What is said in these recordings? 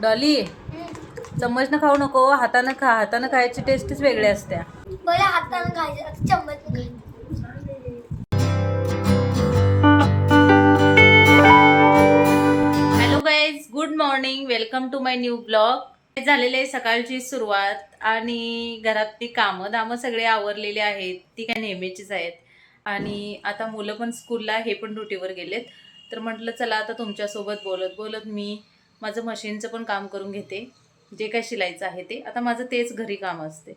Dolly चम्मच न खाऊ नको हातानं खा. हातानं खायची टेस्टच वेगळी असते. बरं हातानं खायचं. आता चम्मच खायचं hello guys good morning welcome to my new blog झालेली आहे सकाळची सुरुवात आणि घरातली कामं दामं सगळे आवरलेले आहेत. ती काय नेहमीचीच आहेत. आणि आता मुलं पण स्कूलला हे पण ड्युटीवर गेलेत. तर म्हटलं चला आता तुमच्यासोबत बोलत बोलत मी माझं मशीनचं पण काम करून घेते. जे काय शिलाईचं आहे ते. आता माझं तेच घरी काम असते.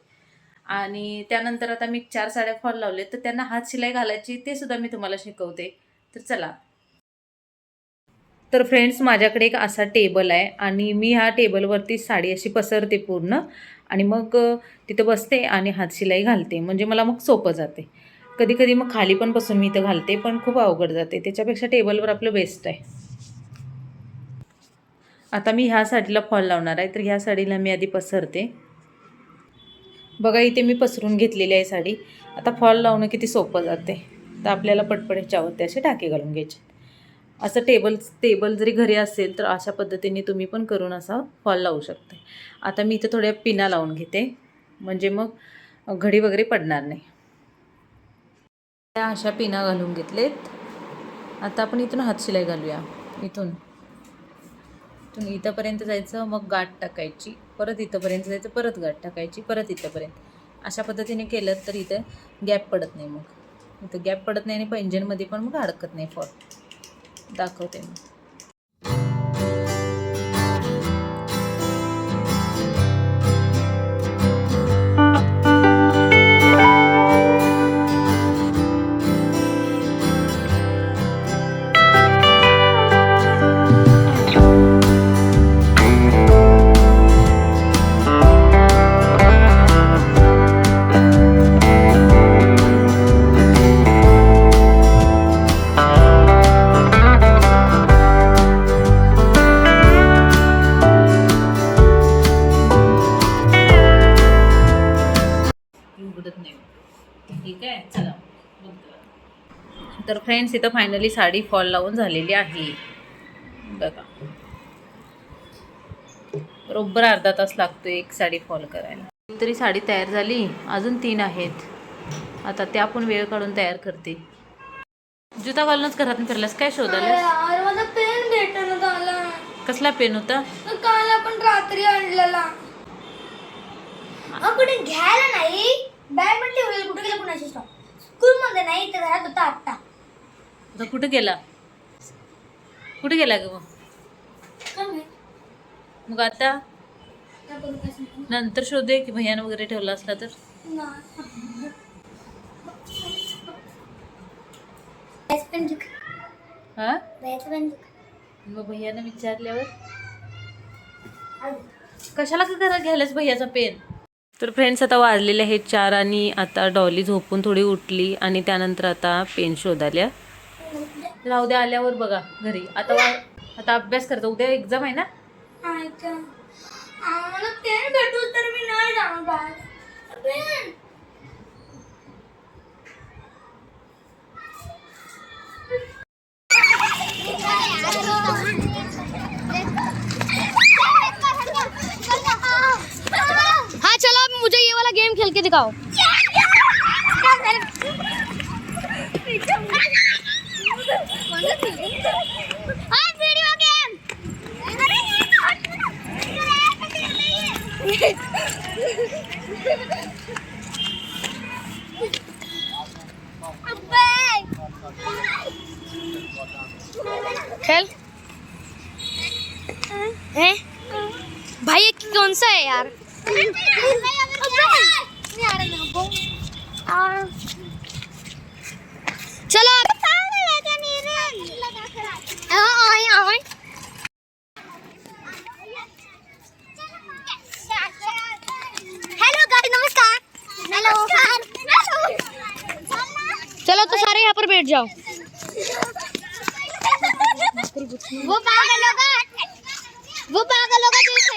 आणि त्यानंतर आता मी चार साड्या फॉल लावले तर त्यांना हात शिलाई घालायची ते सुद्धा मी तुम्हाला शिकवते. तर चला. तर फ्रेंड्स माझ्याकडे एक असा टेबल आहे आणि मी ह्या टेबलवरती साडी अशी पसरते पूर्ण. आणि मग तिथं बसते आणि हातशिलाई घालते. म्हणजे मला मग सोपं जाते. कधी कधी मग खाली पण बसून मी इथं घालते पण खूप अवघड जाते. त्याच्यापेक्षा टेबलवर आपलं बेस्ट आहे. आता मी ह्या साडीला फॉल लावणार आहे तर ह्या साडीला मी आधी पसरते. बघा इथे मी पसरून घेतलेली आहे साडी. आता फॉल लावणं किती सोपं जाते. तर आपल्याला पटपट ह्याच्यावरती असे टाके घालून घ्यायचे. असं टेबल टेबल जरी घरी असेल तर अशा पद्धतीने तुम्ही पण करून असा फॉल लावू शकते. आता मी इथं थोड्या पिना लावून घेते. म्हणजे मग घडी वगैरे पडणार नाही. त्या अशा पिना घालून घेतलेत. आता आपण इथून हातशिलाई घालूया. इथून. इथून इथंपर्यंत जायचं मग गाठ टाकायची परत इथंपर्यंत जायचं परत गाठ टाकायची परत इथंपर्यंत. अशा पद्धतीने केलं तर इथं गॅप पडत नाही मग. इथं गॅप पडत नाही आणि पैंजणमध्ये पण मग अडकत नाही फॉल. दाखवते मग. तर फ्रेंड्स इथं फायनली साडी फॉल लावून झालेली आहे. बघा. बरोबर अर्धा तास लागतो एक साडी फॉल करायला. तरी साडी तयार झाली. अजून तीन आहेत. आता त्या पण वेळ काढून तयार करते. जुता घालूनच घरात फिरलास काय शोधायला कसला पेन होता? काल आपण रात्री आणलेला. कुठे घ्यायला नाही? बॅग ठेवलेली कुठे गेला कुणाची स्कूल मध्ये नाही इथे घरात होता आत्ता. आता कुठं गेला? कुठे गेला ग मग? मग आता? नंतर शोधे की भैयानं वगैरे ठेवला असला तर. हा. मग भैयानं विचारल्यावर? कशाला का घरात घ्यायलाच भैयाचा पेन? तर फ्रेंड्स आता वाजलेले आहेत चार आणि आता डॉली झोपून थोडी उठली आणि त्यानंतर आता पेन शोधाल्या राहू द्या आल्यावर बघा घरी. आता वा आता अभ्यास करतो. उद्या एक्झाम आहे ना? अच्छा. आम्हाला पेन भेटू तर मी नाही जाणार बाहेर. पेन हाँ चलो अब मुझे ये वाला गेम खेल के दिखाओ. खेल है भाई ये कौन सा है यार जाओ। वो पागल होगा। वो पागल होगा जो इसे-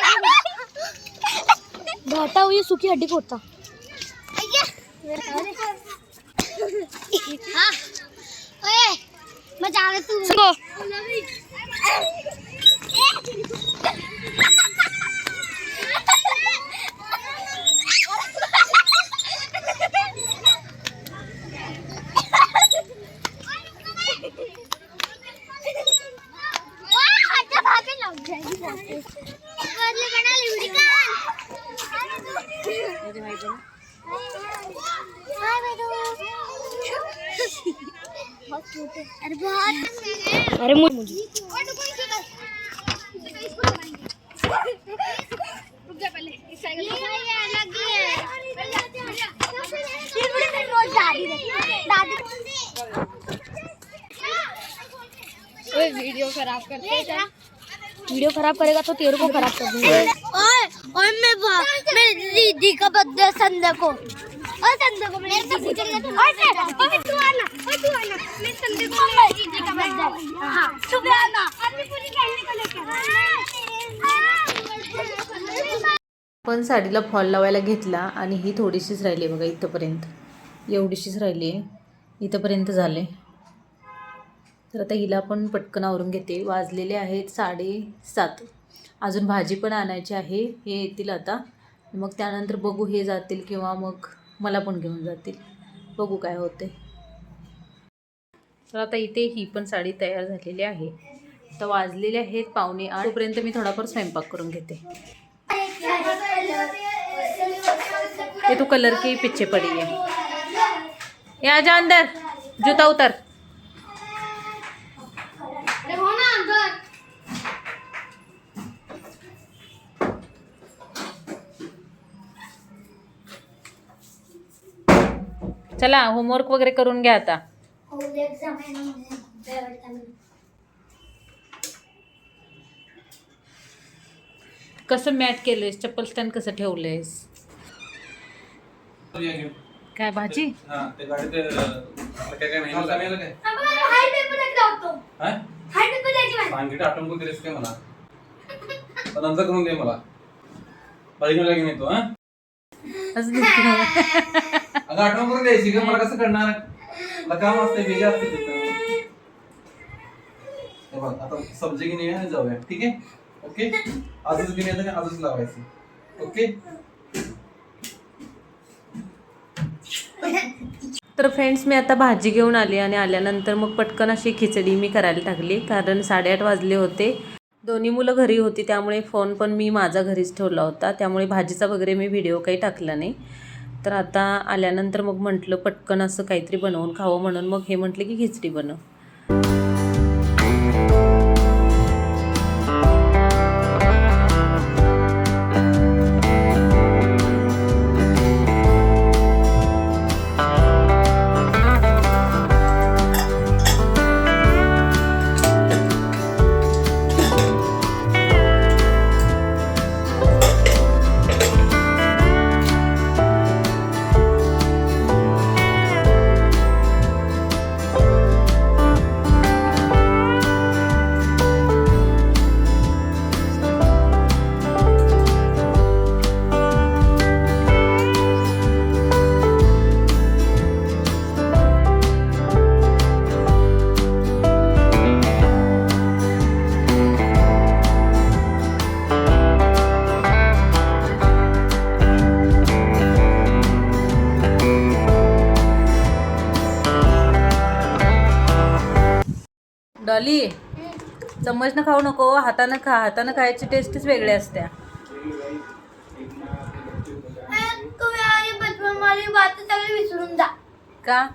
घाटा हुई सूखी हड्डी फोड़ता हाँ। ओए मैं जा रहा तू। सुनो। अरे मुझे वीडियो खराब करते वीडियो खराब करेगा तो तेरे को खराब कर दूँगा। और और मैं मैं दीदी का बर्थडे संध्या को। पण साडीला फॉल लावायला घेतला आणि ही थोडीशीच राहिली आहे बघा इथंपर्यंत. एवढीशीच राहिली आहे. इथंपर्यंत झाले. तर आता हिला पण पटकन आवरून घेते. वाजलेले आहेत साडेसात. अजून भाजी पण आणायची आहे. हे येतील आता. मग त्यानंतर बघू हे जातील किंवा मग मला पण घेऊन जातील. बघू काय होते. तर आता इथे ही पण साडी तयार झालेली आहे. तर वाजलेले आहेत पाहुणे आठ. तोपर्यंत मी थोडाफार स्वयंपाक करून घेते. ये तो कलर के पीछे पड़ी है या जा अंदर. जूता उतर हो ना अंदर चला होमवर्क वगैरे करून घ्या आता. एग्जाम आहे ना कसं मॅट केलंयस? चप्पल स्टँड कसं ठेवलंयस? काय भाजी? हा हा नंतर करून दे मला. बाईकला घेऊन येतो हा? असं अगं आठवण करून द्यायची का? मला कसं करणार मला काम असते वेगळे असते तिथं. बघ आता सब्जी घेऊन येऊया आणि जाऊया. ठीक आहे? ओके? आजच घेऊन येतं का? आजच लावायचं. ओके? तर फ्रेंड्स मी आता भाजी घेऊन आली आणि आल्यानंतर मग पटकन अशी खिचडी मी करायला टाकली कारण साडेआठ वाजले होते. दोन्ही मुलं घरी होती त्यामुळे फोन पण मी माझा घरीच ठेवला होता. त्यामुळे भाजीचा वगैरे मी व्हिडिओ काही टाकला नाही. तर आता आल्यानंतर मग म्हटलं पटकन असं काहीतरी बनवून खावं म्हणून मग हे म्हटलं की खिचडी बनव. डॉली चम्मचनं खाऊ नको हातानं खा हातानं खायची टेस्टच वेगळी असते विसरून जा का?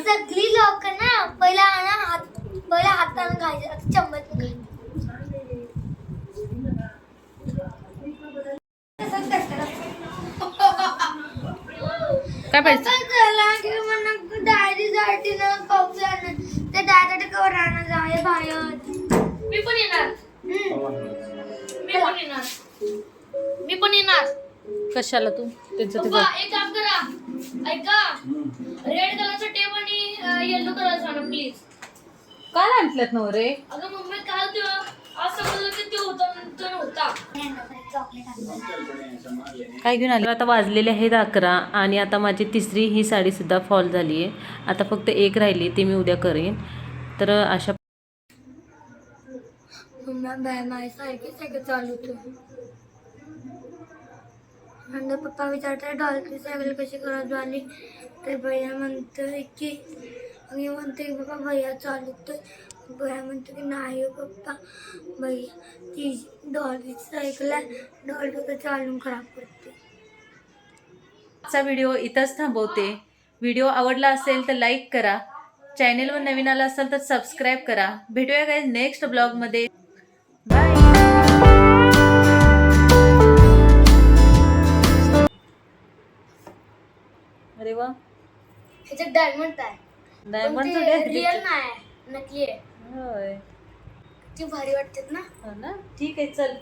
सगळी लोक ना पहिला ना हात पहिला हाताने खायचे आता चम्मच काय पाहिजे? जाय बाहेर. मी पण येणार. मी पण येणार. मी पण येणार. कशाला तू? त्यांचं पप्पा. एक काम करा. ऐका. रेड कलरचा टेप आणि येलो कलरचा आणा प्लीज काय आणल्यात नव रे? अगं मम्मी काल ते असं बोललं की ते होता तो नव्हता. काय घेऊन आले? आता वाजलेले आहेत अकरा आणि आता माझी तिसरी ही साडीसुद्धा फॉल झाली आहे आता फक्त एक राहिली ती मी उद्या करेन. तर अशा माझी सारखी सायकल चालू होतो आणि पप्पा विचारतात डॉलची सायकल कशी करत झाली तर भैया म्हणतोय की मी म्हणतो की बाबा भैया चालवतोय भैया म्हणतो की नाही पप्पा भैया ती डॉली सायकल डॉली तर चालून खराब पडते आजचा व्हिडिओ इथंच थांबवते. व्हिडिओ आवडला असेल तर लाईक करा. चॅनेलवर नवीन आला असाल तर सबस्क्राईब करा. भेटूया काय नेक्स्ट ब्लॉगमध्ये वा. ह्याच्यात डायमंड आहे. डायमंड रिअल नाही नकली आहे. होय. ती भारी वाटतात ना. हो ना? ठीक आहे चल.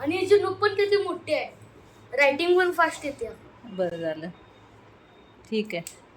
आणि याची लुक पण किती मोठी आहे. रायटिंग पण फास्ट येते. बरं झालं. ठीक आहे.